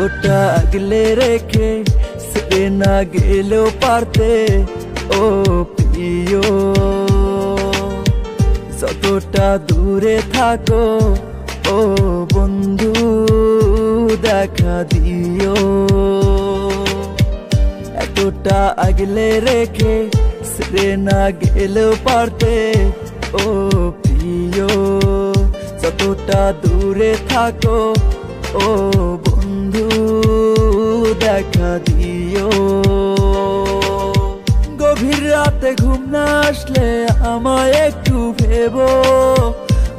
এতটা আগলে রেখে সেরে না গেলেও পারতে ও প্রিয় যতটা দূরে থাকো ও বন্ধু দেখা দিও এতটা আগলে রেখে সেরে না গেলেও পারতে ও প্রিয় যতটা দূরে থাকো ও বন্ধু, দেখা দিও। গভীর রাতে ঘুম না আসলে আমায় একটু ভেবো।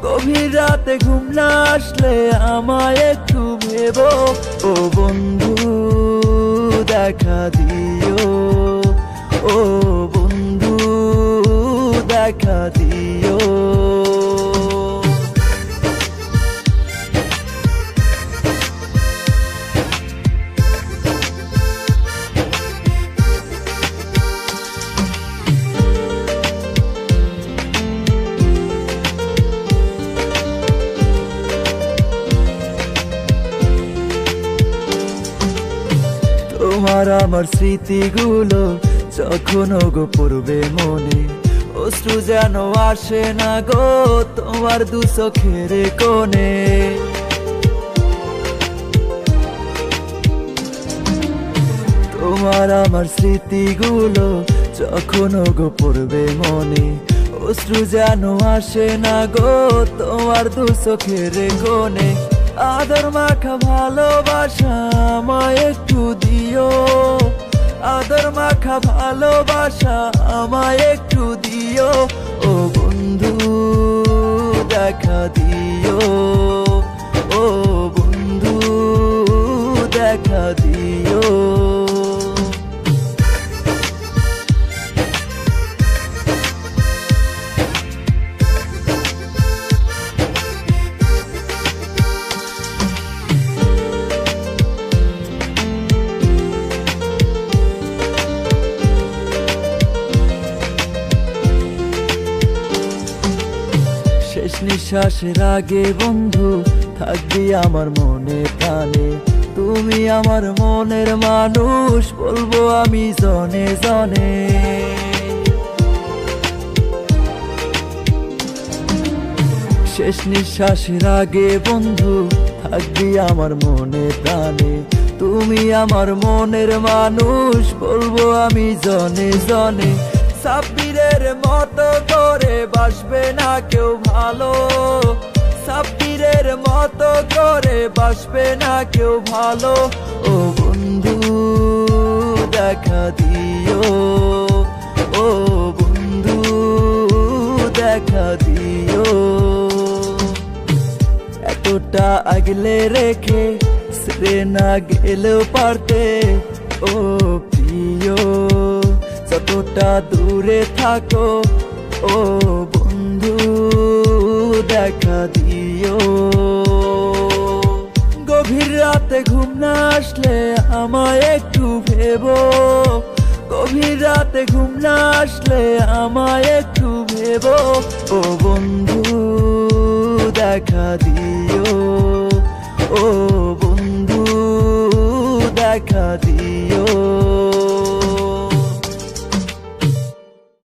গভীর রাতে ঘুম না আসলে আমায় একটু ভেবো। ও বন্ধু, দেখা দিও। ও বন্ধু, দেখা দিও। তোমার আমার স্মৃতিগুলো যখন গো পড়বে মনে, অশ্রু যেন আসে না গো তোমার দু চোখের কোণে। তোমার আমার স্মৃতিগুলো যখন গো পড়বে মনে, অশ্রু যেন আসে না গো তোমার দু চোখের কোণে। আদর মাখা ভালোবাসা আমায় একটু দিও। আদর মাখা ভালোবাসা আমায় একটু দিও। ও বন্ধু, দেখা দিও। নিঃশ্বাসের আগে বন্ধু, থাকবি আমার মনে প্রাণে। তুমি আমার মনের মানুষ, বলব আমি জনে জনে। শেষ নিঃশ্বাসের আগে বন্ধু, থাকবি আমার মনে প্রাণে। তুমি আমার মনের মানুষ, বলব আমি জনে জনে। সাব্বিরের মতো করে বাসবে না কেউ ভালো। সাব্বিরের মতো করে বাসবে না কেউ ভালো। ও বন্ধু, দেখা দিও। ও বন্ধু, দেখা দিও। এতটা আগলে রেখে সেরে না গেলেও পারতে। ও যতটা দূরে থাকো, ও বন্ধু, দেখা দিও। গভীর রাতে ঘুম না আসলে আমায় একটু ভেবো। গভীর রাতে ঘুম না আসলে আমায় একটু ভেবো। ও বন্ধু, দেখা দিও।